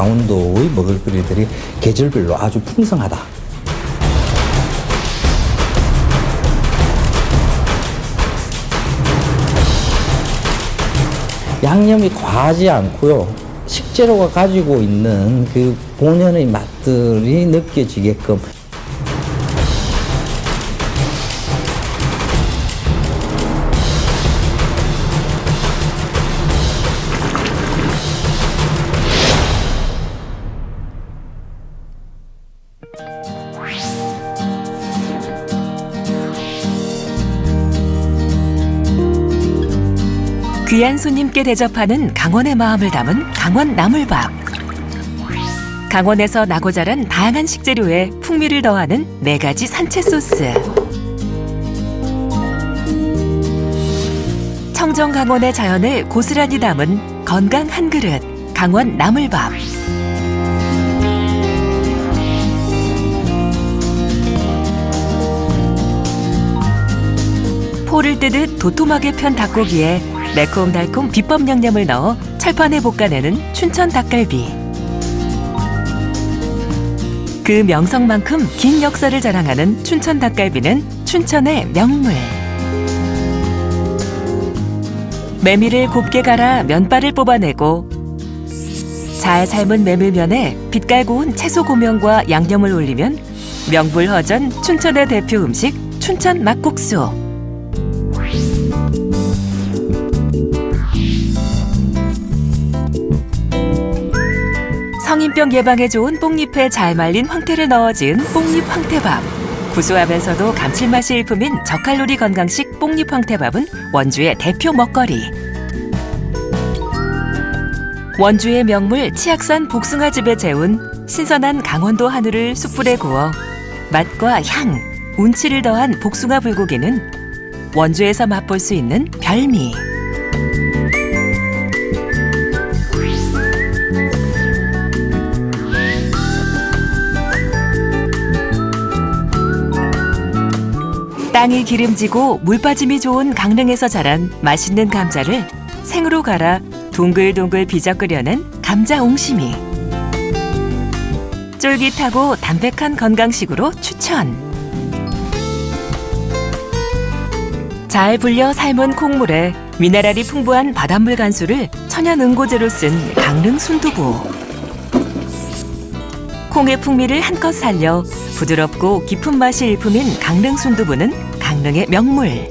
강원도의 먹을거리들이 계절별로 아주 풍성하다. 양념이 과하지 않고요. 식재료가 가지고 있는 그 본연의 맛들이 느껴지게끔 귀한 손님께 대접하는 강원의 마음을 담은 강원 나물밥. 강원에서 나고 자란 다양한 식재료에 풍미를 더하는 네 가지 산채 소스. 청정 강원의 자연을 고스란히 담은 건강 한 그릇 강원 나물밥. 포를 뜨듯 도톰하게 편 닭고기에 매콤달콤 비법 양념을 넣어 철판에 볶아내는 춘천 닭갈비. 그 명성만큼 긴 역사를 자랑하는 춘천 닭갈비는 춘천의 명물. 메밀을 곱게 갈아 면발을 뽑아내고 잘 삶은 메밀면에 빛깔 고운 채소 고명과 양념을 올리면 명불허전 춘천의 대표 음식 춘천 막국수. 성인병 예방에 좋은 뽕잎에 잘 말린 황태를 넣어 지은 뽕잎 황태밥. 구수하면서도 감칠맛이 일품인 저칼로리 건강식 뽕잎 황태밥은 원주의 대표 먹거리. 원주의 명물 치악산 복숭아즙에 재운 신선한 강원도 한우를 숯불에 구워 맛과 향, 운치를 더한 복숭아 불고기는 원주에서 맛볼 수 있는 별미. 땅이 기름지고 물 빠짐이 좋은 강릉에서 자란 맛있는 감자를 생으로 갈아 동글동글 끓여낸 감자 옹심이. 쫄깃하고 담백한 건강식으로 추천. 잘 불려 삶은 콩물에 미네랄이 풍부한 바닷물 간수를 천연 응고제로 쓴 강릉 순두부. 콩의 풍미를 한껏 살려 부드럽고 깊은 맛이 일품인 강릉 순두부는 강릉의 명물.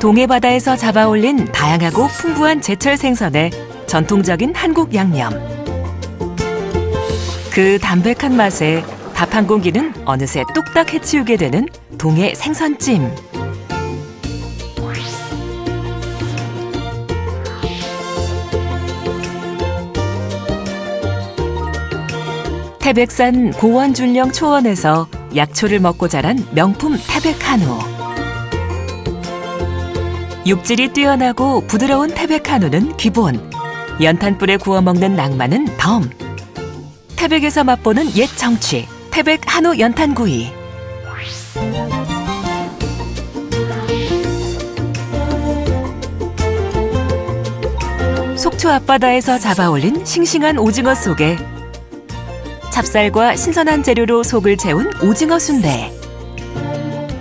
동해 바다에서 잡아올린 다양하고 풍부한 제철 생선의 전통적인 한국 양념. 그 담백한 맛에 밥 한 공기는 어느새 뚝딱 해치우게 되는 동해 생선찜. 태백산 고원준령 초원에서 약초를 먹고 자란 명품 태백 한우. 육질이 뛰어나고 부드러운 태백 한우는 기본. 연탄불에 구워 먹는 낭만은 덤. 태백에서 맛보는 옛 정취. 태백 한우 연탄구이. 속초 앞바다에서 잡아올린 싱싱한 오징어 속에 찹쌀과 신선한 재료로 속을 채운 오징어 순대.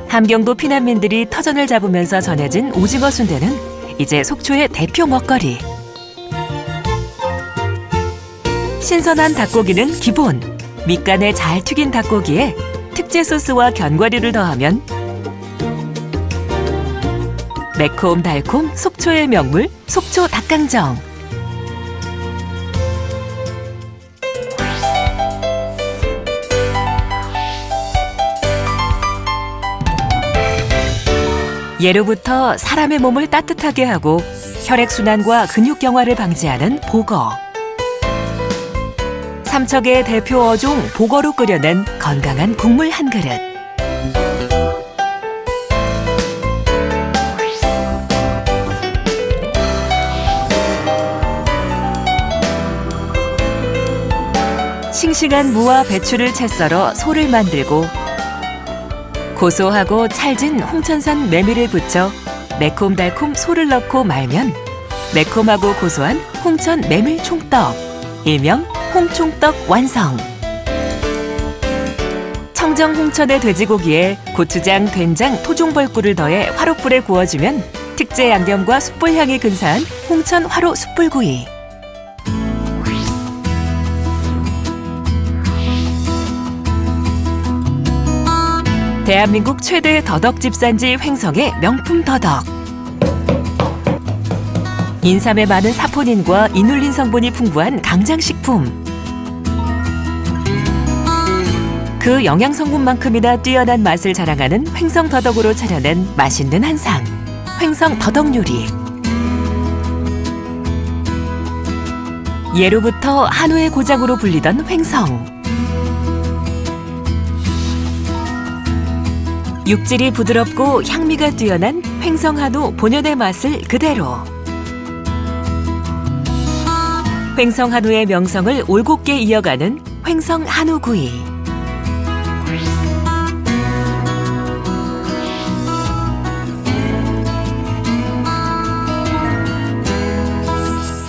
함경도 피난민들이 터전을 잡으면서 전해진 오징어 순대는 이제 속초의 대표 먹거리. 신선한 닭고기는 기본. 밑간에 잘 튀긴 닭고기에 특제 소스와 견과류를 더하면 매콤 달콤 속초의 명물 속초 닭강정. 예로부터 사람의 몸을 따뜻하게 하고 혈액순환과 근육 경화를 방지하는 보거. 삼척의 대표 어종 보거로 끓여낸 건강한 국물 한 그릇. 싱싱한 무와 배추를 채 썰어 소를 만들고 고소하고 찰진 홍천산 메밀을 붙여 매콤달콤 소를 넣고 말면 매콤하고 고소한 홍천 메밀 총떡 일명 홍총떡 완성. 청정 홍천의 돼지고기에 고추장, 된장, 토종벌꿀을 더해 화롯불에 구워주면 특제 양념과 숯불 향이 근사한 홍천 화로 숯불구이. 대한민국 최대 더덕 집산지 횡성의 명품 더덕. 인삼에 많은 사포닌과 이눌린 성분이 풍부한 강장식품. 그 영양 성분만큼이나 뛰어난 맛을 자랑하는 횡성 더덕으로 차려낸 맛있는 한상. 횡성 더덕 요리. 예로부터 한우의 고장으로 불리던 횡성. 육질이 부드럽고 향미가 뛰어난 횡성 한우 본연의 맛을 그대로. 횡성 한우의 명성을 올곧게 이어가는 횡성 한우구이.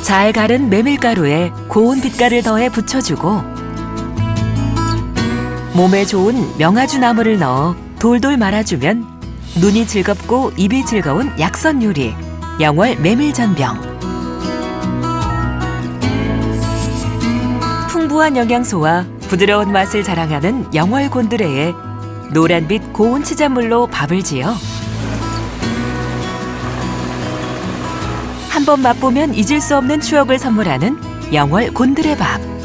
잘 갈은 메밀가루에 고운 빛깔을 더해 붙여주고 몸에 좋은 명아주 나물을 넣어 돌돌 말아주면 눈이 즐겁고 입이 즐거운 약선 요리 영월 메밀전병 풍부한 영양소와 부드러운 맛을 자랑하는 영월 곤드레에 노란빛 고운 치자물로 밥을 지어 한 번 맛보면 잊을 수 없는 추억을 선물하는 영월 곤드레밥.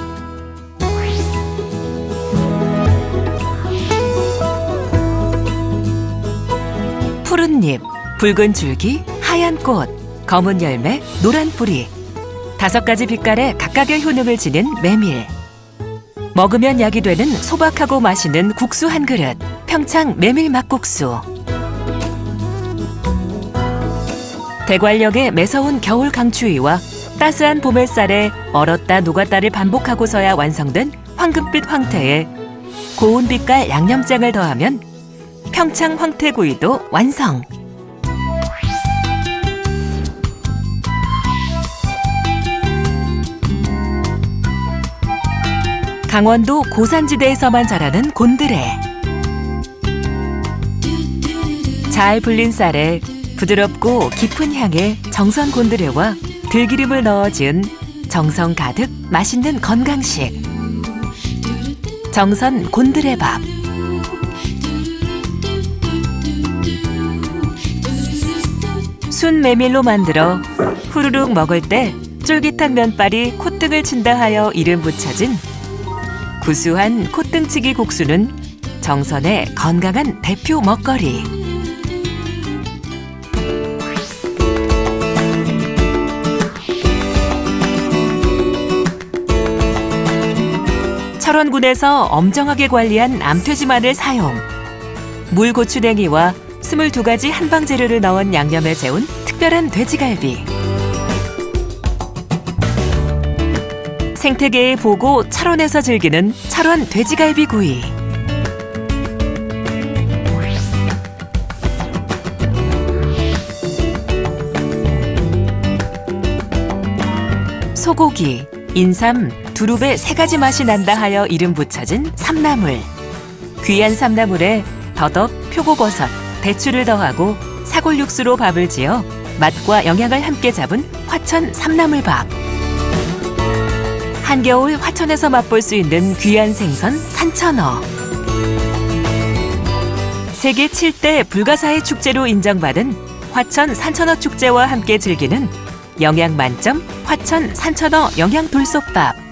푸른 잎, 붉은 줄기, 하얀 꽃, 검은 열매, 노란 뿌리. 다섯 가지 빛깔의 각각의 효능을 지닌 메밀. 먹으면 약이 되는 소박하고 맛있는 국수 한 그릇. 평창 메밀 막국수. 대관령의 매서운 겨울 강추위와 따스한 봄 햇살에 얼었다 녹았다를 반복하고서야 완성된 황금빛 황태에 고운 빛깔 양념장을 더하면 평창 황태구이도 완성. 강원도 고산지대에서만 자라는 곤드레. 잘 불린 쌀에 부드럽고 깊은 향의 정선 곤드레와 들기름을 넣어 지은 정성 가득 맛있는 건강식. 정선 곤드레밥. 순 메밀로 만들어 후루룩 먹을 때 쫄깃한 면발이 콧등을 친다 하여 이름 붙여진 구수한 콧등치기 국수는 정선의 건강한 대표 먹거리. 철원군에서 엄정하게 관리한 암퇴지만을 사용. 물고추냉이와 22가지 한방 재료를 넣은 양념에 재운 특별한 돼지갈비. 생태계의 보고 철원에서 즐기는 철원 돼지갈비 구이. 소고기, 인삼, 두릅의 세 가지 맛이 난다 하여 이름 붙여진 삼나물. 귀한 삼나물에 더덕, 표고버섯, 대추를 더하고 사골 육수로 밥을 지어 맛과 영양을 함께 잡은 화천 삼나물밥. 한겨울 화천에서 맛볼 수 있는 귀한 생선 산천어. 세계 7대 불가사의 축제로 인정받은 화천 산천어 축제와 함께 즐기는 영양 만점 화천 산천어 영양 돌솥밥.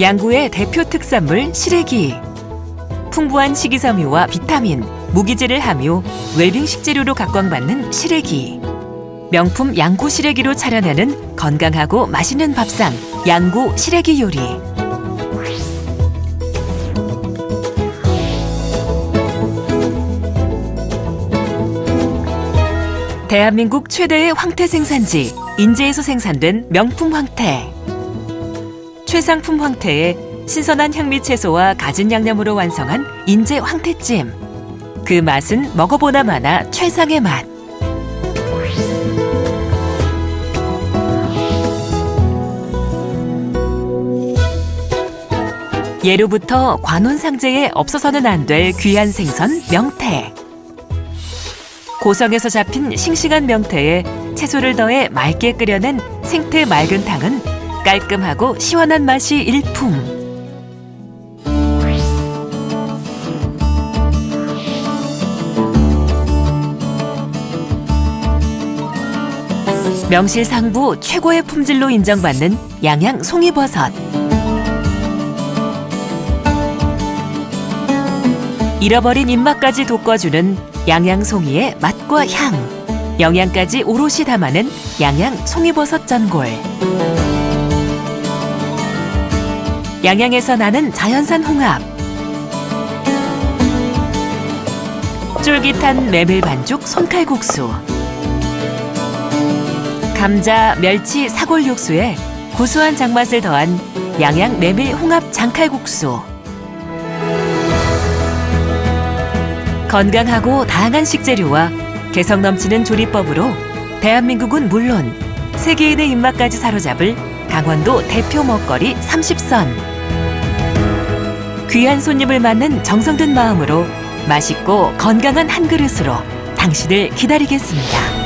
양구의 대표 특산물 시래기. 풍부한 식이섬유와 비타민, 무기질을 함유, 웰빙 식재료로 각광받는 시래기. 명품 양구 시래기로 차려내는 건강하고 맛있는 밥상, 양구 시래기 요리. 대한민국 최대의 황태 생산지 인제에서 생산된 명품 황태. 최상품 황태에 신선한 향미 채소와 갖은 양념으로 완성한 인제 황태찜. 그 맛은 먹어보나 마나 최상의 맛. 예로부터 관혼 상제에 없어서는 안 될 귀한 생선 명태. 고성에서 잡힌 싱싱한 명태에 채소를 더해 맑게 끓여낸 생태 맑은 탕은 깔끔하고 시원한 맛이 일품. 명실상부 최고의 품질로 인정받는 양양 송이버섯. 잃어버린 입맛까지 돋궈주는 양양송이의 맛과 향, 영양까지 오롯이 담아낸 양양 송이버섯 전골. 양양에서 나는 자연산 홍합. 쫄깃한 메밀 반죽 손칼국수. 감자, 멸치, 사골 육수에 구수한 장맛을 더한 양양 메밀 홍합 장칼국수. 건강하고 다양한 식재료와 개성 넘치는 조리법으로 대한민국은 물론 세계인의 입맛까지 사로잡을 강원도 대표 먹거리 30선. 귀한 손님을 맞는 정성든 마음으로 맛있고 건강한 한 그릇으로 당신을 기다리겠습니다.